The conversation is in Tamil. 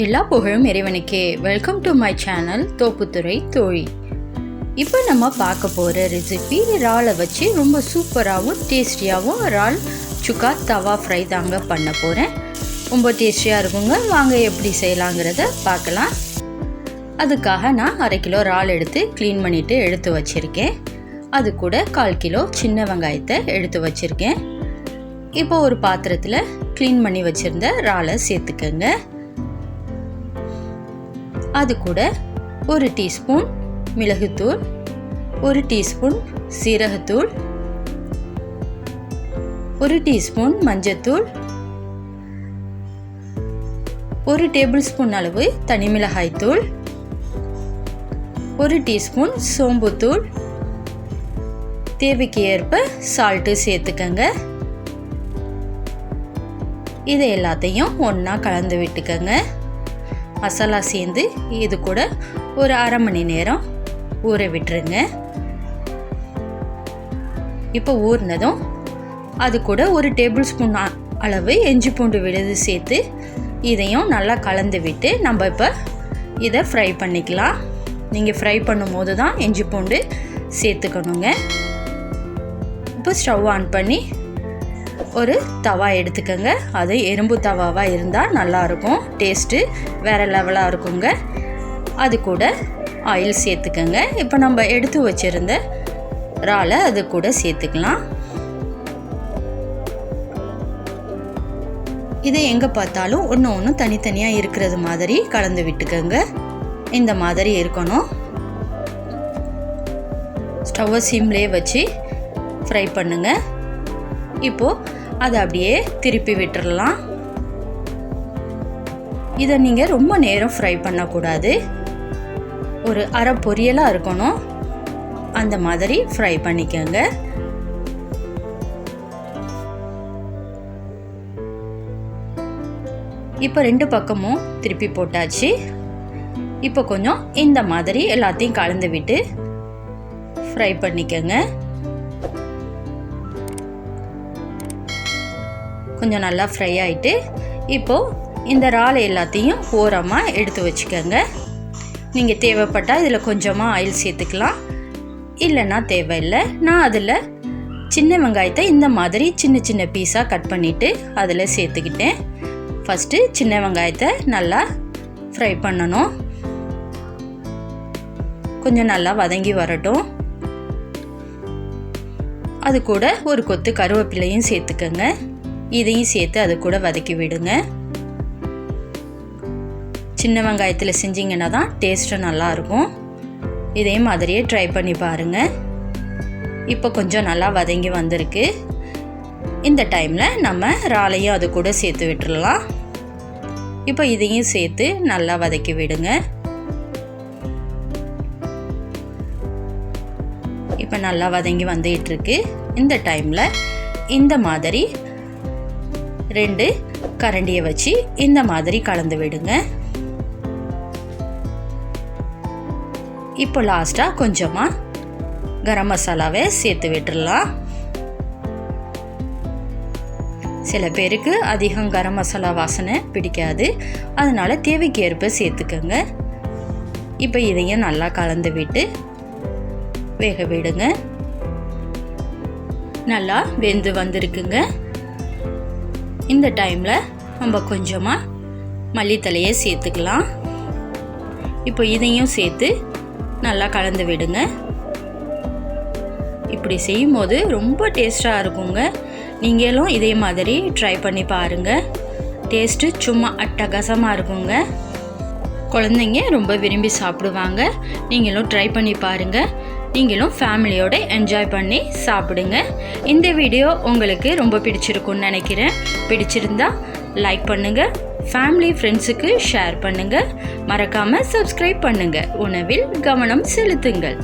எல்லா புகழும் இறைவனுக்கே. Welcome to my channel Thopputhurai Thozhi. இப்போ நம்ம பார்க்க போகிற ரெசிபி இறாலை வச்சு ரொம்ப சூப்பராகவும் டேஸ்டியாகவும் இறால் சுக்கா தவா ஃப்ரை தாங்க பண்ண போகிறேன் ரொம்ப டேஸ்டியாக இருக்குங்க. வாங்க எப்படி செய்யலாங்கிறத பார்க்கலாம். அதுக்காக நான் அரை கிலோ இறால் எடுத்து க்ளீன் பண்ணிவிட்டு எடுத்து வச்சுருக்கேன். அது கூட கால் கிலோ சின்ன வெங்காயத்தை எடுத்து வச்சுருக்கேன். இப்போ ஒரு பாத்திரத்தில் க்ளீன் பண்ணி வச்சுருந்த இறாலை சேர்த்துக்கங்க. அது கூட ஒரு டீஸ்பூன் மிளகுத்தூள் ஒரு டீஸ்பூன் சீரகத்தூள் ஒரு டீஸ்பூன் மஞ்சத்தூள் ஒரு டேபிள் ஸ்பூன் அளவு தனி மிளகாய் தூள் ஒரு டீஸ்பூன் சோம்புத்தூள். தேவைக்கு ஏற்ப சால்ட்டு சேர்த்துக்கங்க. இதை எல்லாத்தையும் ஒன்றா கலந்து விட்டுக்கங்க. மசாலா சேர்ந்து இது கூட ஒரு அரை மணி நேரம் ஊற விட்டுருங்க. இப்போ ஊறினதும் அது கூட ஒரு டேபிள் ஸ்பூன் அளவு எஞ்சி பூண்டு விழுது சேர்த்து இதையும் நல்லா கலந்து விட்டு நம்ம இப்போ இதை ஃப்ரை பண்ணிக்கலாம். நீங்கள் ஃப்ரை பண்ணும்போது தான் இஞ்சி பூண்டு சேர்த்துக்கணுங்க. இப்போ ஸ்டவ் ஆன் பண்ணி ஒரு தவா எடுத்துக்கோங்க. அது எறும்பு தவாவாக இருந்தால் நல்லாயிருக்கும் டேஸ்ட்டு வேறு லெவலாக இருக்குங்க. அது கூட ஆயில் சேர்த்துக்கோங்க. இப்போ நம்ம எடுத்து வச்சுருந்த இறாலை அது கூட சேர்த்துக்கலாம். இதை எங்கே பார்த்தாலும் ஒன்று ஒன்று தனித்தனியாக இருக்கிறது மாதிரி கலந்து விட்டுக்கோங்க. இந்த மாதிரி இருக்கணும். ஸ்டவ்வை சிம்லேயே வச்சு ஃப்ரை பண்ணுங்கள் இப்போது அதை அப்படியே திருப்பி விட்டுறலாம். இதை நீங்கள் ரொம்ப நேரம் ஃப்ரை பண்ணக்கூடாது. ஒரு அரை பொரியலாக இருக்கணும். அந்த மாதிரி ஃப்ரை பண்ணிக்கோங்க. இப்போ ரெண்டு பக்கமும் திருப்பி போட்டாச்சு. இப்போ கொஞ்சம் இந்த மாதிரி எல்லாத்தையும் கலந்து விட்டு ஃப்ரை பண்ணிக்கோங்க. கொஞ்சம் நல்லா ஃப்ரை ஆகிட்டு இப்போது இந்த இறால் எல்லாத்தையும் ஓரமாக எடுத்து வச்சுக்கோங்க. நீங்கள் தேவைப்பட்டால் இதில் கொஞ்சமாக ஆயில் சேர்த்துக்கலாம். இல்லைன்னா தேவையில்லை. நான் அதில் சின்ன வெங்காயத்தை இந்த மாதிரி சின்ன சின்ன பீஸாக கட் பண்ணிவிட்டு அதில் சேர்த்துக்கிட்டேன். ஃபஸ்ட்டு சின்ன வெங்காயத்தை நல்லா ஃப்ரை பண்ணணும். கொஞ்சம் நல்லா வதங்கி வரட்டும். அது கூட ஒரு கொத்து கருவேப்பிலையும் சேர்த்துக்கோங்க. இதையும் சேர்த்து அது கூட வதக்கி விடுங்க. சின்ன வெங்காயத்தில் செஞ்சிங்கன்னா தான் டேஸ்ட்டும் நல்லாயிருக்கும் இதே மாதிரியே ட்ரை பண்ணி பாருங்கள் இப்போ கொஞ்சம் நல்லா வதங்கி வந்திருக்கு. இந்த டைமில் நம்ம ராலையும் அது கூட சேர்த்து விட்டுடலாம் இப்போ இதையும் சேர்த்து நல்லா வதக்கி விடுங்க. இப்போ நல்லா வதங்கி வந்துகிட்ருக்கு இந்த டைமில் இந்த மாதிரி ரெண்டு கரண்டியை வச்சு இந்த மாதிரி கலந்து விடுங்க. இப்போ லாஸ்ட்டாக கொஞ்சமாக கரம் மசாலாவை சேர்த்து விட்டுடலாம் சில பேருக்கு அதிகம் கரம் மசாலா வாசனை பிடிக்காது. அதனால் தேவைக்கு ஏற்ப சேர்த்துக்கோங்க. இப்போ இதையும் நல்லா கலந்து விட்டு வேக விடுங்க. நல்லா வெந்து வந்திருக்குங்க. இந்த டைமில் நம்ம கொஞ்சமாக மல்லித்தலையை சேர்த்துக்கலாம். இப்போ இதையும் சேர்த்து நல்லா கலந்து விடுங்க. இப்படி செய்யும் போது ரொம்ப டேஸ்ட்டாக இருக்குங்க. நீங்களும் இதே மாதிரி ட்ரை பண்ணி பாருங்கள் டேஸ்ட்டு சும்மா அட்டகாசமாக இருக்குங்க. குழந்தைங்க ரொம்ப விரும்பி சாப்பிடுவாங்க. நீங்களும் ட்ரை பண்ணி பாருங்கள் நீங்களும் ஃபேமிலியோடு என்ஜாய் பண்ணி சாப்பிடுங்க. இந்த வீடியோ உங்களுக்கு ரொம்ப பிடிச்சிருக்குன்னு நினைக்கிறேன். பிடிச்சிருந்தா லைக் பண்ணுங்கள் ஃபேமிலி ஃப்ரெண்ட்ஸுக்கு ஷேர் பண்ணுங்கள் மறக்காமல் சப்ஸ்கிரைப் பண்ணுங்கள் உணவில் கவனம் செலுத்துங்கள்.